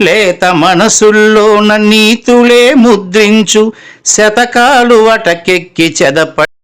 లేత మనసుల్లోన నీతులే ముద్రించు శతకాలు వటకెక్కి చెదప